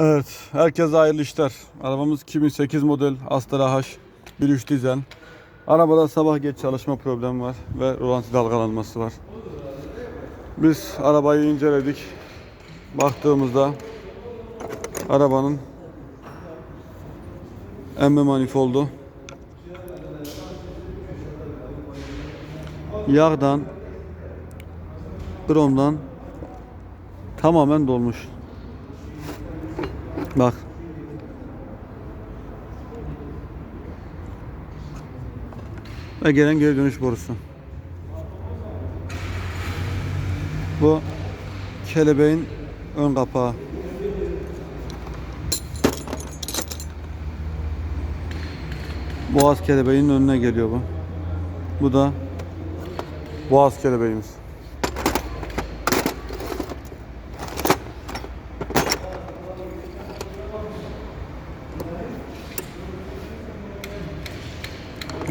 Evet, herkese hayırlı işler. Arabamız 2008 model Astra H 1.3 dizel. Arabada sabah geç çalışma problemi var ve rolanti dalgalanması var. Biz arabayı inceledik. Baktığımızda arabanın emme manifoldu yağdan bromdan tamamen dolmuş. Bak. Ve gelen geri dönüş borusu. Bu kelebeğin ön kapağı. Boğaz kelebeğinin önüne geliyor bu. Bu da boğaz kelebeğimiz.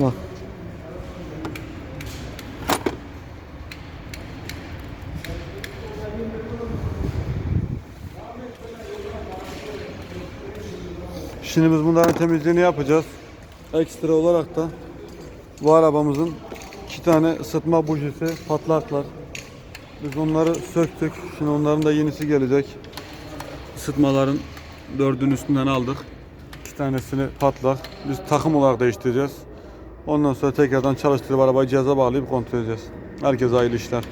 Bak. Şimdi biz bunların temizliğini yapacağız. Ekstra olarak da bu arabamızın iki tane ısıtma bujisi patlaklar. Biz onları söktük. Şimdi onların da yenisi gelecek. Isıtmaların dördünün üstünden aldık. İki tanesini patlak. Biz takım olarak değiştireceğiz. Ondan sonra tekrardan çalıştırıp arabayı cihaza bağlayıp kontrol edeceğiz. Herkese hayırlı işler.